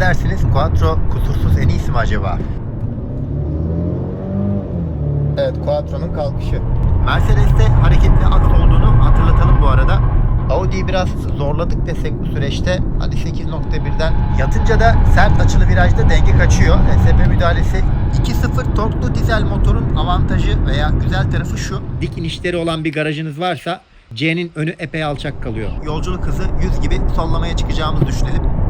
Dersiniz? Quattro kusursuz en iyisi mi acaba? Evet, Quattro'nun kalkışı. Mercedes'te hareketli aks olduğunu hatırlatalım bu arada. Audi'yi biraz zorladık desek bu süreçte. Hadi 8.1'den yatınca da sert açılı virajda denge kaçıyor. ESP müdahalesi 2.0 torklu dizel motorun avantajı veya güzel tarafı şu. Dik inişleri olan bir garajınız varsa C'nin önü epey alçak kalıyor. Yolculuk hızı 100 gibi sollamaya çıkacağımızı düşünelim.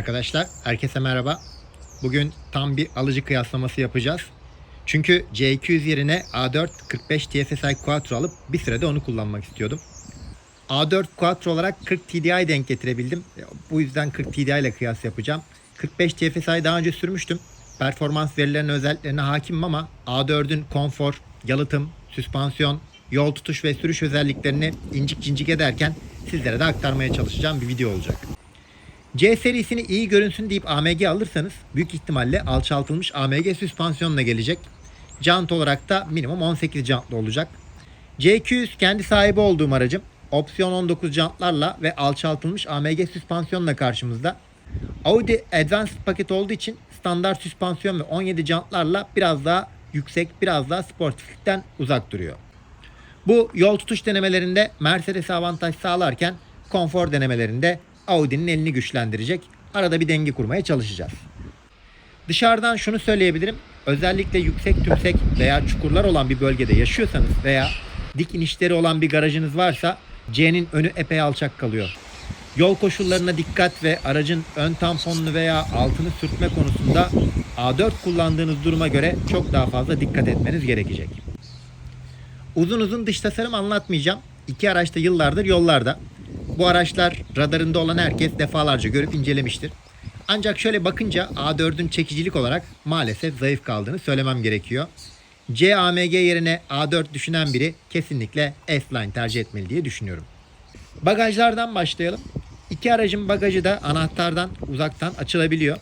Arkadaşlar herkese merhaba. Bugün tam bir alıcı kıyaslaması yapacağız. Çünkü C200 yerine A4 45 TFSI Quattro alıp bir sürede onu kullanmak istiyordum. A4 Quattro olarak 40 TDI denk getirebildim. Bu yüzden 40 TDI ile kıyas yapacağım. 45 TFSI daha önce sürmüştüm. Performans verilerine özelliklerine hakimim ama A4'ün konfor, yalıtım, süspansiyon, yol tutuş ve sürüş özelliklerini incik cincik ederken sizlere de aktarmaya çalışacağım bir video olacak. C serisini iyi görünsün deyip AMG alırsanız büyük ihtimalle alçaltılmış AMG süspansiyonla gelecek. Jant olarak da minimum 18 jantlı olacak. C200 kendi sahibi olduğum aracım. Opsiyon 19 jantlarla ve alçaltılmış AMG süspansiyonla karşımızda. Audi Advanced paket olduğu için standart süspansiyon ve 17 jantlarla biraz daha yüksek, biraz daha sportiflikten uzak duruyor. Bu yol tutuş denemelerinde Mercedes'e avantaj sağlarken konfor denemelerinde Audi'nin elini güçlendirecek. Arada bir denge kurmaya çalışacağız. Dışarıdan şunu söyleyebilirim. Özellikle yüksek tümsek veya çukurlar olan bir bölgede yaşıyorsanız veya dik inişleri olan bir garajınız varsa C'nin önü epey alçak kalıyor. Yol koşullarına dikkat ve aracın ön tamponunu veya altını sürtme konusunda A4 kullandığınız duruma göre çok daha fazla dikkat etmeniz gerekecek. Uzun uzun dış tasarım anlatmayacağım. İki araç da yıllardır yollarda. Bu araçlar radarında olan herkes defalarca görüp incelemiştir. Ancak şöyle bakınca A4'ün çekicilik olarak maalesef zayıf kaldığını söylemem gerekiyor. C AMG yerine A4 düşünen biri kesinlikle S-Line tercih etmeli diye düşünüyorum. Bagajlardan başlayalım. İki aracın bagajı da anahtardan uzaktan açılabiliyor.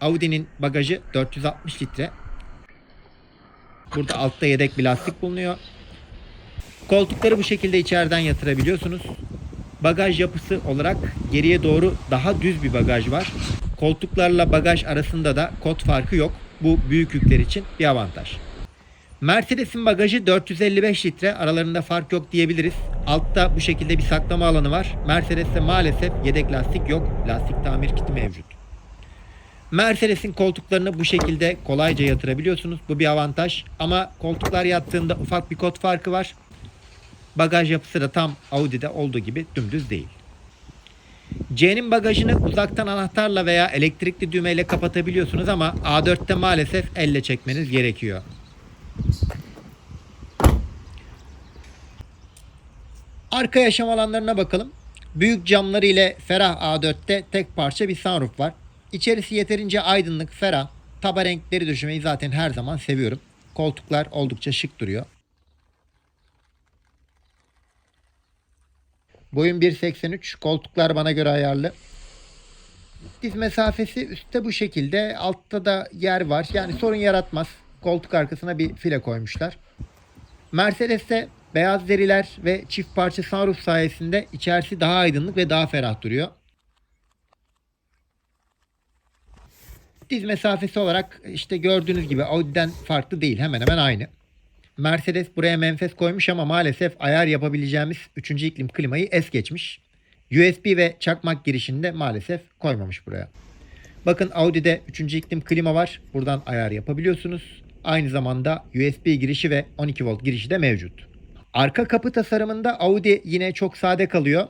Audi'nin bagajı 460 litre. Burada altta yedek bir lastik bulunuyor. Koltukları bu şekilde içeriden yatırabiliyorsunuz. Bagaj yapısı olarak geriye doğru daha düz bir bagaj var. Koltuklarla bagaj arasında da kot farkı yok. Bu büyük yükler için bir avantaj. Mercedes'in bagajı 455 litre. Aralarında fark yok diyebiliriz. Altta bu şekilde bir saklama alanı var. Mercedes'te maalesef yedek lastik yok. Lastik tamir kiti mevcut. Mercedes'in koltuklarını bu şekilde kolayca yatırabiliyorsunuz. Bu bir avantaj. Ama koltuklar yattığında ufak bir kot farkı var. Bagaj yapısı da tam Audi'de olduğu gibi dümdüz değil. C'nin bagajını uzaktan anahtarla veya elektrikli düğmeyle kapatabiliyorsunuz ama A4'te maalesef elle çekmeniz gerekiyor. Arka yaşam alanlarına bakalım. Büyük camları ile ferah A4'te tek parça bir sunroof var. İçerisi yeterince aydınlık, ferah. Taba renkleri döşemeyi zaten her zaman seviyorum. Koltuklar oldukça şık duruyor. Boyum 1.83. Koltuklar bana göre ayarlı. Diz mesafesi üstte bu şekilde. Altta da yer var. Yani sorun yaratmaz. Koltuk arkasına bir file koymuşlar. Mercedes'te beyaz deriler ve çift parça sunroof sayesinde içerisi daha aydınlık ve daha ferah duruyor. Diz mesafesi olarak işte gördüğünüz gibi Audi'den farklı değil. Hemen hemen aynı. Mercedes buraya menfez koymuş ama maalesef ayar yapabileceğimiz 3. iklim klimayı es geçmiş. USB ve çakmak girişinde maalesef koymamış buraya. Bakın Audi'de 3. iklim klima var. Buradan ayar yapabiliyorsunuz. Aynı zamanda USB girişi ve 12 volt girişi de mevcut. Arka kapı tasarımında Audi yine çok sade kalıyor.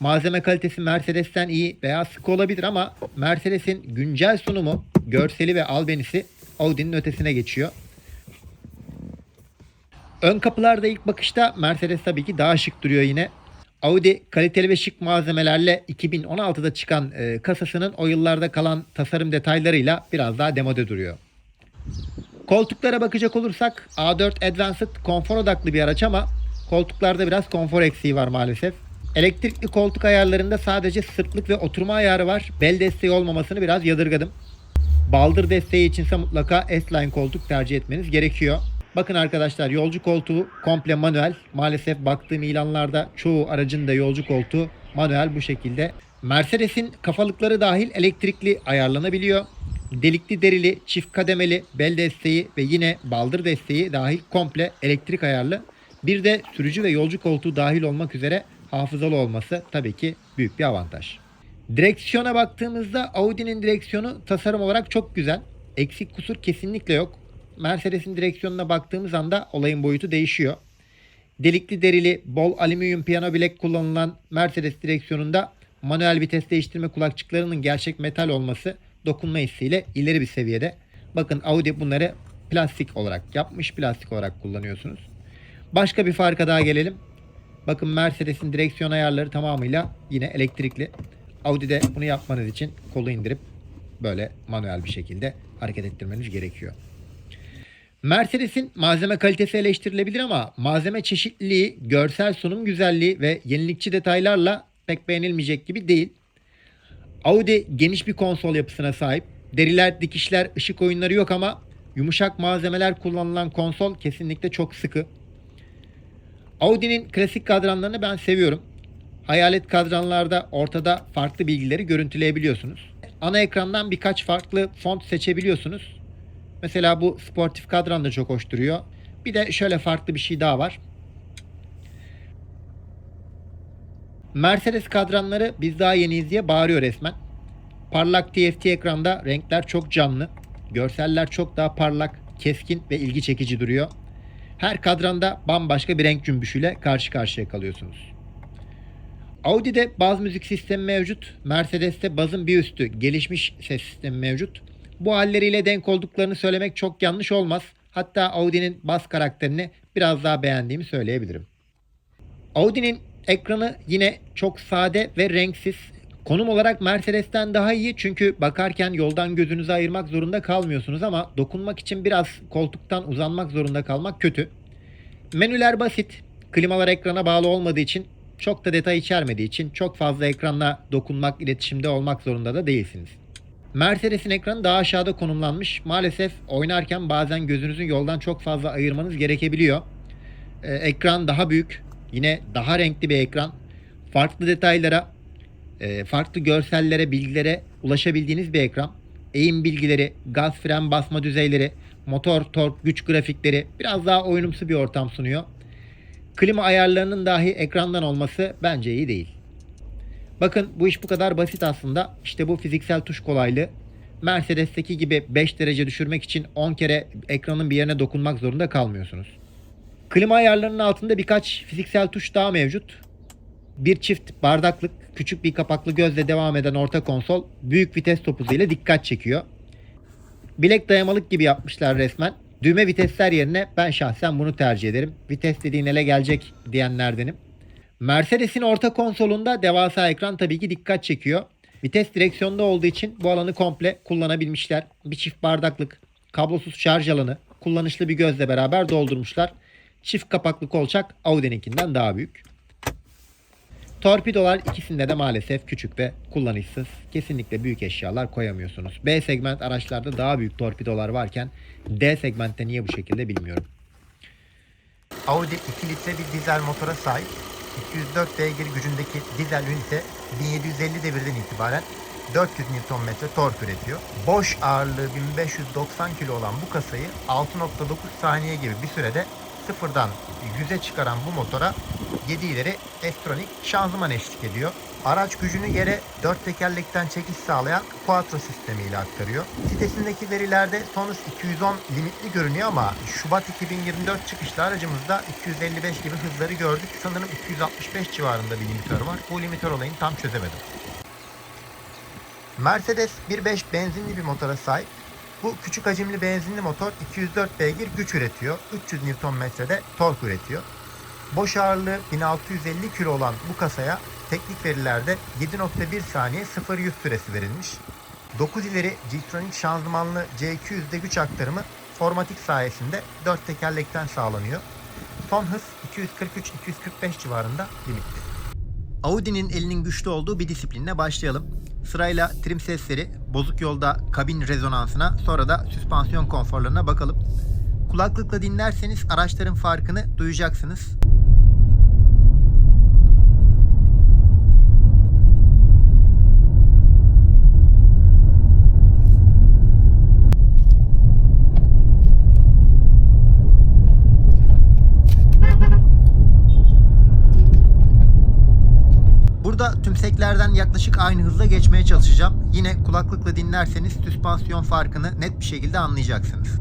Malzeme kalitesi Mercedes'ten iyi veya sık olabilir ama Mercedes'in güncel sunumu, görseli ve albenisi Audi'nin ötesine geçiyor. Ön kapılarda ilk bakışta Mercedes tabii ki daha şık duruyor yine. Audi kaliteli ve şık malzemelerle 2016'da çıkan e, kasasının o yıllarda kalan tasarım detaylarıyla biraz daha demode duruyor. Koltuklara bakacak olursak A4 Advanced konfor odaklı bir araç ama koltuklarda biraz konfor eksiği var maalesef. Elektrikli koltuk ayarlarında sadece sırtlık ve oturma ayarı var. Bel desteği olmamasını biraz yadırgadım. Baldır desteği içinse mutlaka S-Line koltuk tercih etmeniz gerekiyor. Bakın arkadaşlar yolcu koltuğu komple manuel. Maalesef baktığım ilanlarda çoğu aracın da yolcu koltuğu Manuel bu şekilde. Mercedes'in kafalıkları dahil elektrikli ayarlanabiliyor. Delikli derili, çift kademeli bel desteği ve yine baldır desteği dahil komple elektrik ayarlı. Bir de sürücü ve yolcu koltuğu dahil olmak üzere hafızalı olması tabii ki büyük bir avantaj. Direksiyona baktığımızda Audi'nin direksiyonu tasarım olarak çok güzel. Eksik kusur kesinlikle yok. Mercedes'in direksiyonuna baktığımız anda olayın boyutu değişiyor. Delikli derili, bol alüminyum piyano bilek kullanılan Mercedes direksiyonunda manuel vites değiştirme kulakçıklarının gerçek metal olması dokunma hissiyle ileri bir seviyede. Bakın Audi bunları plastik olarak yapmış, plastik olarak kullanıyorsunuz. Başka bir farka daha gelelim. Bakın Mercedes'in direksiyon ayarları tamamıyla yine elektrikli. Audi'de bunu yapmanız için kolu indirip böyle manuel bir şekilde hareket ettirmeniz gerekiyor. Mercedes'in malzeme kalitesi eleştirilebilir ama malzeme çeşitliliği, görsel sunum güzelliği ve yenilikçi detaylarla pek beğenilmeyecek gibi değil. Audi geniş bir konsol yapısına sahip. Deriler, dikişler, ışık oyunları yok ama yumuşak malzemeler kullanılan konsol kesinlikle çok sıkı. Audi'nin klasik kadranlarını ben seviyorum. Hayalet kadranlarda ortada farklı bilgileri görüntüleyebiliyorsunuz. Ana ekrandan birkaç farklı font seçebiliyorsunuz. Mesela bu sportif kadran da çok hoş duruyor. Bir de şöyle farklı bir şey daha var. Mercedes kadranları biz daha yeniyiz diye bağırıyor resmen. Parlak TFT ekranda renkler çok canlı. Görseller çok daha parlak, keskin ve ilgi çekici duruyor. Her kadranda bambaşka bir renk cümbüşüyle karşı karşıya kalıyorsunuz. Audi'de baz müzik sistemi mevcut. Mercedes'te bazın bir üstü gelişmiş ses sistemi mevcut. Bu halleriyle denk olduklarını söylemek çok yanlış olmaz. Hatta Audi'nin bas karakterini biraz daha beğendiğimi söyleyebilirim. Audi'nin ekranı yine çok sade ve renksiz. Konum olarak Mercedes'ten daha iyi çünkü bakarken yoldan gözünüzü ayırmak zorunda kalmıyorsunuz ama dokunmak için biraz koltuktan uzanmak zorunda kalmak kötü. Menüler basit. Klimalar ekrana bağlı olmadığı için çok da detay içermediği için çok fazla ekranla dokunmak, iletişimde olmak zorunda da değilsiniz. Mercedes'in ekranı daha aşağıda konumlanmış. Maalesef oynarken bazen gözünüzün yoldan çok fazla ayırmanız gerekebiliyor. Ee, ekran daha büyük. Yine daha renkli bir ekran. Farklı detaylara, e, farklı görsellere, bilgilere ulaşabildiğiniz bir ekran. Eğim bilgileri, gaz fren basma düzeyleri, motor, tork, güç grafikleri biraz daha oyunumsu bir ortam sunuyor. Klima ayarlarının dahi ekrandan olması bence iyi değil. Bakın bu iş bu kadar basit aslında. İşte bu fiziksel tuş kolaylığı. Mercedes'teki gibi 5 derece düşürmek için 10 kere ekranın bir yerine dokunmak zorunda kalmıyorsunuz. Klima ayarlarının altında birkaç fiziksel tuş daha mevcut. Bir çift bardaklık, küçük bir kapaklı gözle devam eden orta konsol büyük vites topuzu ile dikkat çekiyor. Bilek dayamalık gibi yapmışlar resmen. Düğme vitesler yerine ben şahsen bunu tercih ederim. Vites dediğin ele gelecek diyenlerdenim. Mercedes'in orta konsolunda devasa ekran tabii ki dikkat çekiyor. Vites direksiyonda olduğu için bu alanı komple kullanabilmişler. Bir çift bardaklık, kablosuz şarj alanı, kullanışlı bir gözle beraber doldurmuşlar. Çift kapaklı kolçak Audi'ninkinden daha büyük. Torpidolar ikisinde de maalesef küçük ve kullanışsız. Kesinlikle büyük eşyalar koyamıyorsunuz. B segment araçlarda daha büyük torpidolar varken D segmentte niye bu şekilde bilmiyorum. Audi 2 litre bir dizel motora sahip. 204 beygir gücündeki dizel ünite 1750 devirden itibaren 400 Nm tork üretiyor. Boş ağırlığı 1590 kg olan bu kasayı 6.9 saniye gibi bir sürede sıfırdan 100'e çıkaran bu motora 7 ileri S-Tronic şanzıman eşlik ediyor. Araç gücünü yere 4 tekerlekten çekiş sağlayan Quattro sistemiyle aktarıyor. Sitesindeki verilerde Sonus 210 limitli görünüyor ama Şubat 2024 çıkışlı aracımızda 255 gibi hızları gördük. Sanırım 265 civarında bir limitör var. Bu limitör olayını tam çözemedim. Mercedes 1.5 benzinli bir motora sahip. Bu küçük hacimli benzinli motor 204 beygir güç üretiyor. 300 Nm'de tork üretiyor. Boş ağırlığı 1650 kilo olan bu kasaya teknik verilerde 7.1 saniye 0-100 süresi verilmiş. 9 ileri G-Tronic şanzımanlı C200'de güç aktarımı formatik sayesinde 4 tekerlekten sağlanıyor. Son hız 243-245 civarında limitli. Audi'nin elinin güçlü olduğu bir disiplinle başlayalım. Sırayla trim sesleri, bozuk yolda kabin rezonansına, sonra da süspansiyon konforlarına bakalım. Kulaklıkla dinlerseniz araçların farkını duyacaksınız. Burada tümseklerden yaklaşık aynı hızla geçmeye çalışacağım. Yine kulaklıkla dinlerseniz süspansiyon farkını net bir şekilde anlayacaksınız.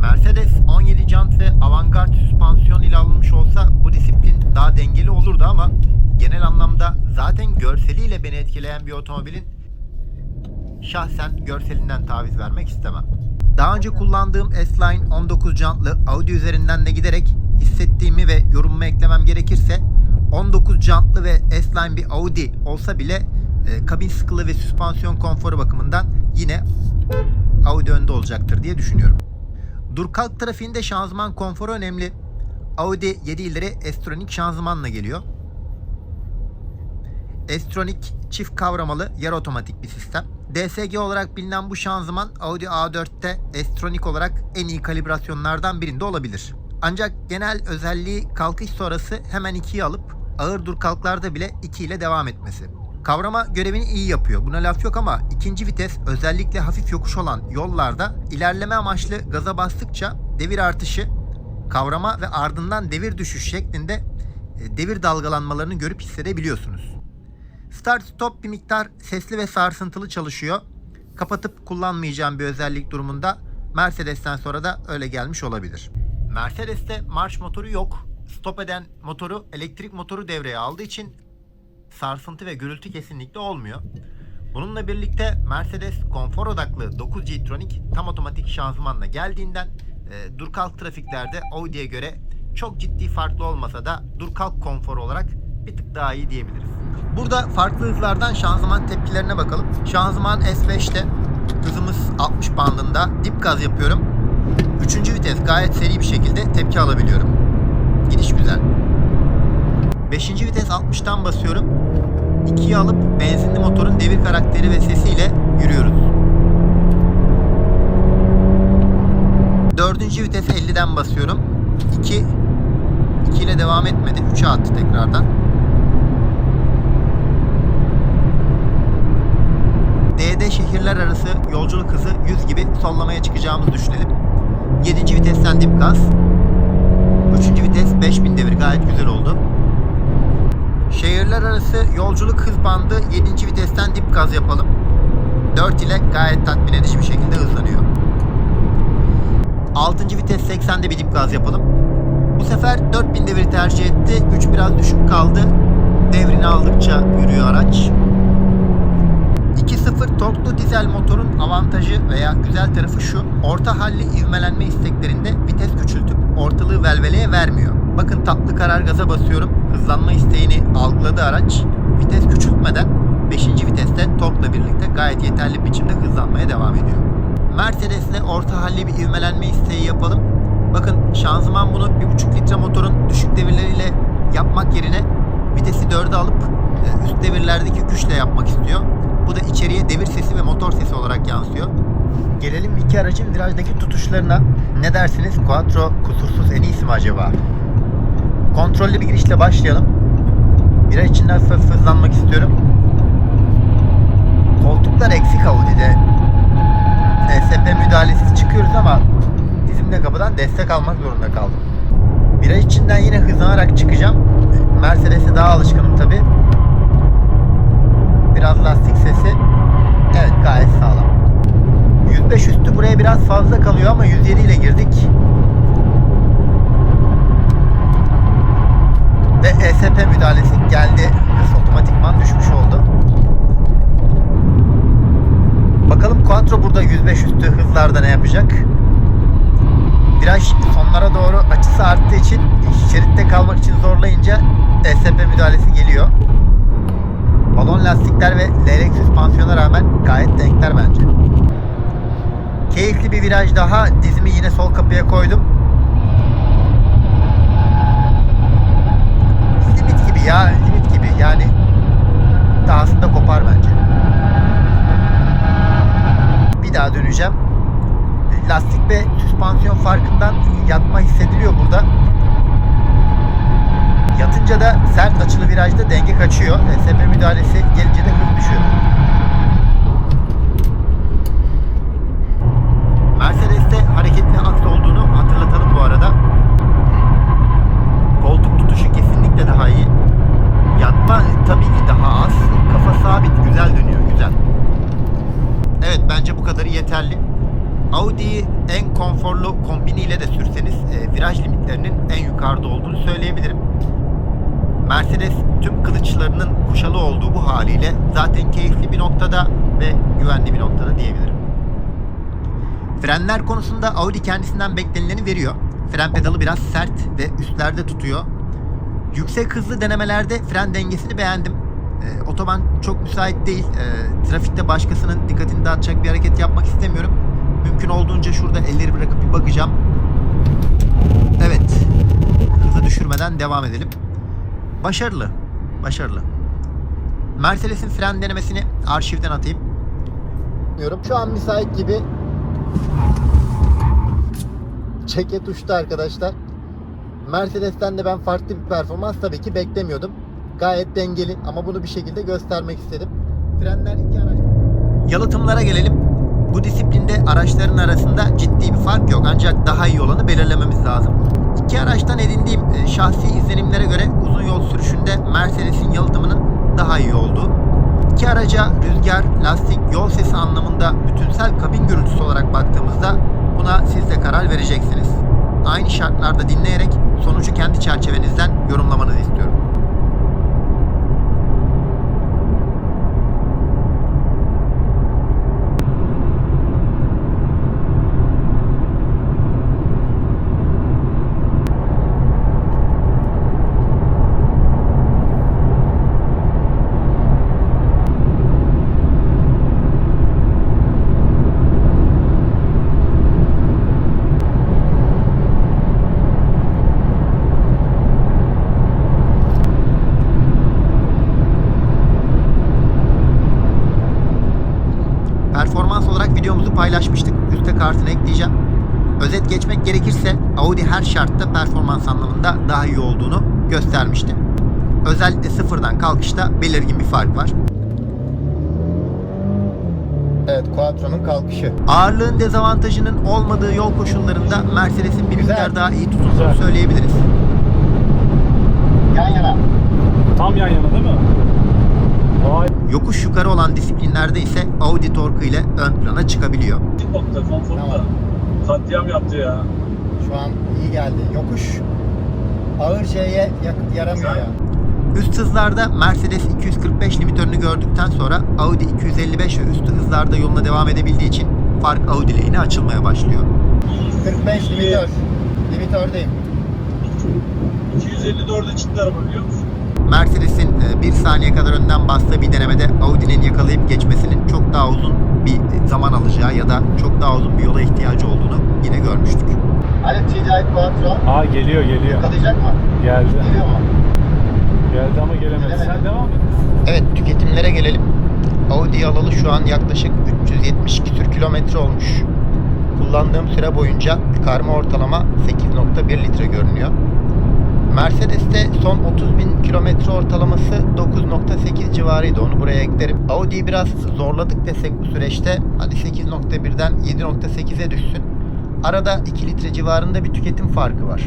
Mercedes 17 jant ve avantgard süspansiyon ile alınmış olsa bu disiplin daha dengeli olurdu ama genel anlamda zaten görseliyle beni etkileyen bir otomobilin şahsen görselinden taviz vermek istemem. Daha önce kullandığım S-Line 19 jantlı Audi üzerinden de giderek hissettiğimi ve yorumumu eklemem gerekirse 19 jantlı ve S-Line bir Audi olsa bile e, kabin sıkılığı ve süspansiyon konforu bakımından yine Audi önde olacaktır diye düşünüyorum. Dur kalk trafiğinde şanzıman konforu önemli. Audi 7 ileri S-Tronic şanzımanla geliyor. S-Tronic çift kavramalı yarı otomatik bir sistem. DSG olarak bilinen bu şanzıman Audi A4'te S-Tronic olarak en iyi kalibrasyonlardan birinde olabilir. Ancak genel özelliği kalkış sonrası hemen 2'yi alıp ağır dur kalklarda bile 2 ile devam etmesi. Kavrama görevini iyi yapıyor. Buna laf yok ama ikinci vites özellikle hafif yokuş olan yollarda ilerleme amaçlı gaza bastıkça devir artışı, kavrama ve ardından devir düşüş şeklinde e, devir dalgalanmalarını görüp hissedebiliyorsunuz. Start stop bir miktar sesli ve sarsıntılı çalışıyor. Kapatıp kullanmayacağım bir özellik durumunda Mercedes'ten sonra da öyle gelmiş olabilir. Mercedes'te marş motoru yok. Stop eden motoru elektrik motoru devreye aldığı için sarsıntı ve gürültü kesinlikle olmuyor. Bununla birlikte Mercedes konfor odaklı 9G Tronic tam otomatik şanzımanla geldiğinden e, dur kalk trafiklerde Audi'ye göre çok ciddi farklı olmasa da dur kalk konforu olarak bir tık daha iyi diyebiliriz. Burada farklı hızlardan şanzıman tepkilerine bakalım. Şanzıman S5'te hızımız 60 bandında dip gaz yapıyorum. Üçüncü vites gayet seri bir şekilde tepki alabiliyorum. Gidiş güzel. Beşinci vites 60'tan basıyorum. 2'yi alıp benzinli motorun devir karakteri ve sesiyle yürüyoruz. Dördüncü vites 50'den basıyorum. 2 2 ile devam etmedi. 3'e attı tekrardan. Şehirler arası yolculuk hızı 100 gibi sollamaya çıkacağımızı düşünelim. 7. vitesten dip gaz. 3. vites 5000 devir gayet güzel oldu. Şehirler arası yolculuk hız bandı 7. vitesten dip gaz yapalım. 4 ile gayet tatmin edici bir şekilde hızlanıyor. 6. vites 80'de bir dip gaz yapalım. Bu sefer 4000 devir tercih etti. Güç biraz düşük kaldı. Devrini aldıkça yürüyor araç. 2.0 torklu dizel motorun avantajı veya güzel tarafı şu. Orta halli ivmelenme isteklerinde vites küçültüp ortalığı velveleye vermiyor. Bakın tatlı karar gaza basıyorum. Hızlanma isteğini algıladı araç. Vites küçültmeden 5. viteste torkla birlikte gayet yeterli biçimde hızlanmaya devam ediyor. Mercedes'le orta halli bir ivmelenme isteği yapalım. Bakın şanzıman bunu 1.5 litre motorun düşük devirleriyle yapmak yerine vitesi 4'e alıp e, üst devirlerdeki güçle yapmak istiyor. Bu da içeriye devir sesi ve motor sesi olarak yansıyor. Gelelim iki aracın virajdaki tutuşlarına. Ne dersiniz? Quattro kusursuz en iyisi mi acaba? Kontrollü bir girişle başlayalım. Viraj içinde hafif hızlanmak istiyorum. Koltuklar eksik Audi'de. ESP müdahalesiz çıkıyoruz ama dizimde kapıdan destek almak zorunda kaldım. Viraj içinden yine hızlanarak çıkacağım. Mercedes'e daha alışkınım tabi. Biraz lastik sesi. Evet gayet sağlam. 105 üstü buraya biraz fazla kalıyor ama 107 ile girdik. Ve ESP müdahalesi geldi. Hız otomatikman düşmüş oldu. Bakalım Quattro burada 105 üstü hızlarda ne yapacak? Viraj sonlara doğru açısı arttığı için şeritte kalmak için zorlayınca ESP müdahalesi geliyor. Balon lastikler ve leylek süspansiyona rağmen gayet denkler bence. Keyifli bir viraj daha. Dizimi yine sol kapıya koydum. Limit gibi ya. Limit gibi. Yani dahasında kopar bence. Bir daha döneceğim. Lastik ve süspansiyon farkından yatma hissediliyor burada. Yatınca da sert açılı virajda denge kaçıyor. ESP müdahalesi gelince de hız düşüyor. Mercedes'te hareketli aks olduğunu hatırlatalım bu arada. Koltuk tutuşu kesinlikle daha iyi. Yatma tabii ki daha az. Kafa sabit, güzel dönüyor, güzel. Evet bence bu kadarı yeterli. Audi'yi en konforlu kombiniyle de sürseniz e, viraj limitlerinin en yukarıda olduğunu söyleyebilirim. Mercedes tüm kılıçlarının kuşalı olduğu bu haliyle zaten keyifli bir noktada ve güvenli bir noktada diyebilirim. Frenler konusunda Audi kendisinden beklenileni veriyor. Fren pedalı biraz sert ve üstlerde tutuyor. Yüksek hızlı denemelerde fren dengesini beğendim. Ee, otoban çok müsait değil. Ee, trafikte başkasının dikkatini dağıtacak bir hareket yapmak istemiyorum. Mümkün olduğunca şurada elleri bırakıp bir bakacağım. Evet. Hızı düşürmeden devam edelim. Başarılı. Başarılı. Mercedes'in fren denemesini arşivden atayım. Şu an müsait gibi. Çeke tuştu arkadaşlar. Mercedes'ten de ben farklı bir performans tabii ki beklemiyordum. Gayet dengeli ama bunu bir şekilde göstermek istedim. Frenler iki araç. Yalıtımlara gelelim. Bu disiplinde araçların arasında ciddi bir fark yok ancak daha iyi olanı belirlememiz lazım. İki araçtan edindiğim e, şahsi izlenimlere göre uzun yol sürüşünde Mercedes'in yalıtımının daha iyi olduğu. İki araca rüzgar, lastik, yol sesi anlamında bütünsel kabin gürültüsü olarak baktığımızda buna siz de karar vereceksiniz. Aynı şartlarda dinleyerek sonucu kendi çerçevenizden yorumlamanızı istiyorum. Performans olarak videomuzu paylaşmıştık. Üste kartını ekleyeceğim. Özet geçmek gerekirse Audi her şartta performans anlamında daha iyi olduğunu göstermişti. Özellikle sıfırdan kalkışta belirgin bir fark var. Evet, Quattro'nun kalkışı. Ağırlığın dezavantajının olmadığı yol koşullarında Mercedes'in bir miktar daha iyi tutunduğunu söyleyebiliriz. Yan yana. Tam yan yana değil mi? Yokuş yukarı olan disiplinlerde ise Audi torku ile ön plana çıkabiliyor. Nokta konforunda. Tamam. Katliam yaptı ya. Şu an iyi geldi. Yokuş ağır şeye yaramıyor ya. Üst hızlarda Mercedes 245 limitörünü gördükten sonra Audi 255 ve üstü hızlarda yoluna devam edebildiği için fark Audi lehine açılmaya başlıyor. 45 limitör. Limitördeyim. 254'e çıktı araba biliyor musun? Mercedes'in e, bir saniye kadar önden bastığı bir denemede Audi'nin yakalayıp geçmesinin çok daha uzun bir zaman alacağı ya da çok daha uzun bir yola ihtiyacı olduğunu yine görmüştük. Hani TDI Quattro Aa geliyor geliyor. yakalayacak mı? Geldi. Geliyor mu? Geldi ama gelemedi. Gelemedi. Sen devam et. Evet tüketimlere gelelim. Audi alalı şu an yaklaşık 370 küsür kilometre olmuş. Kullandığım süre boyunca karma ortalama 8.1 litre görünüyor. Mercedes'te son 30 bin kilometre ortalaması 9.8 civarıydı. Onu buraya eklerim. Audi'yi biraz zorladık desek bu süreçte. Hadi 8.1'den 7.8'e düşsün. Arada 2 litre civarında bir tüketim farkı var.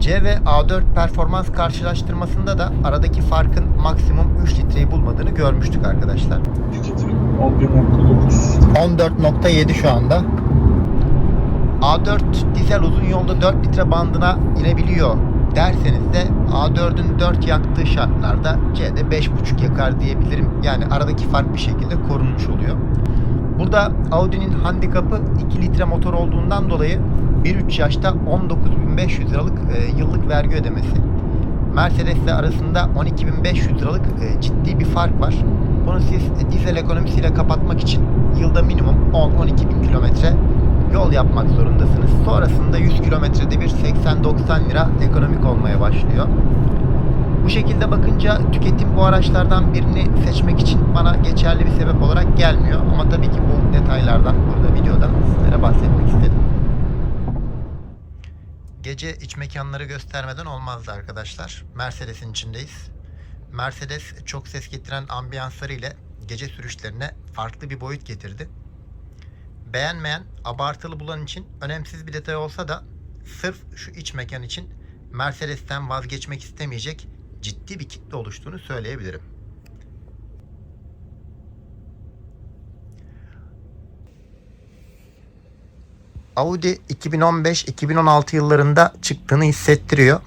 C ve A4 performans karşılaştırmasında da aradaki farkın maksimum 3 litreyi bulmadığını görmüştük arkadaşlar. Tüketim 11.9. 14.7 şu anda. A4 dizel uzun yolda 4 litre bandına inebiliyor derseniz de A4'ün 4 yaktığı şartlarda C'de 5.5 yakar diyebilirim. Yani aradaki fark bir şekilde korunmuş oluyor. Burada Audi'nin handikapı 2 litre motor olduğundan dolayı 1.3 yaşta 19.500 liralık e, yıllık vergi ödemesi. Mercedes ile arasında 12.500 liralık e, ciddi bir fark var. Bunu siz e, dizel ekonomisiyle kapatmak için yılda minimum 10-12 bin kilometre yol yapmak zorundasınız. Sonrasında 100 kilometrede bir 80-90 lira ekonomik olmaya başlıyor. Bu şekilde bakınca tüketim bu araçlardan birini seçmek için bana geçerli bir sebep olarak gelmiyor. Ama tabii ki bu detaylardan burada videoda sizlere bahsetmek istedim. Gece iç mekanları göstermeden olmazdı arkadaşlar. Mercedes'in içindeyiz. Mercedes çok ses getiren ambiyansları ile gece sürüşlerine farklı bir boyut getirdi. Beğenmeyen, abartılı bulan için önemsiz bir detay olsa da sırf şu iç mekan için Mercedes'ten vazgeçmek istemeyecek ciddi bir kitle oluştuğunu söyleyebilirim. Audi 2015-2016 yıllarında çıktığını hissettiriyor.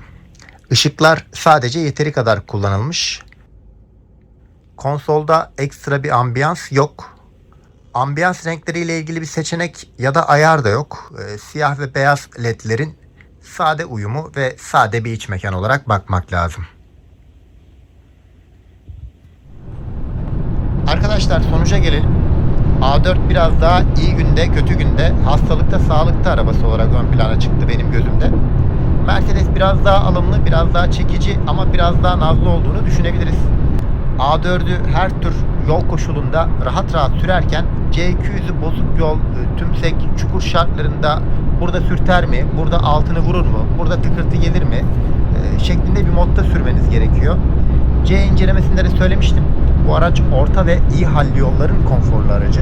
Işıklar sadece yeteri kadar kullanılmış. Konsolda ekstra bir ambiyans yok. Ambiyans renkleriyle ilgili bir seçenek ya da ayar da yok. Ee, siyah ve beyaz ledlerin sade uyumu ve sade bir iç mekan olarak bakmak lazım. Arkadaşlar sonuca gelelim. A4 biraz daha iyi günde, kötü günde, hastalıkta, sağlıkta arabası olarak ön plana çıktı benim gözümde. Mercedes biraz daha alımlı, biraz daha çekici ama biraz daha nazlı olduğunu düşünebiliriz. A4'ü her tür yol koşulunda rahat rahat sürerken C200'ü bozuk yol, e, tümsek, çukur şartlarında burada sürter mi, burada altını vurur mu, burada tıkırtı gelir mi e, şeklinde bir modda sürmeniz gerekiyor. C incelemesinde de söylemiştim. Bu araç orta ve iyi halli yolların konforlu aracı.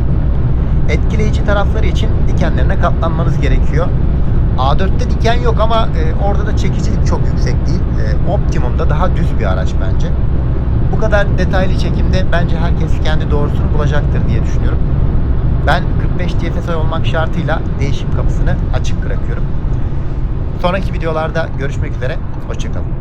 Etkileyici tarafları için dikenlerine katlanmanız gerekiyor. A4'te diken yok ama e, orada da çekicilik çok yüksek değil. E, Optimum'da daha düz bir araç bence. Bu kadar detaylı çekimde bence herkes kendi doğrusunu bulacaktır diye düşünüyorum. Ben 45 TFSI olmak şartıyla değişim kapısını açık bırakıyorum. Sonraki videolarda görüşmek üzere. Hoşçakalın.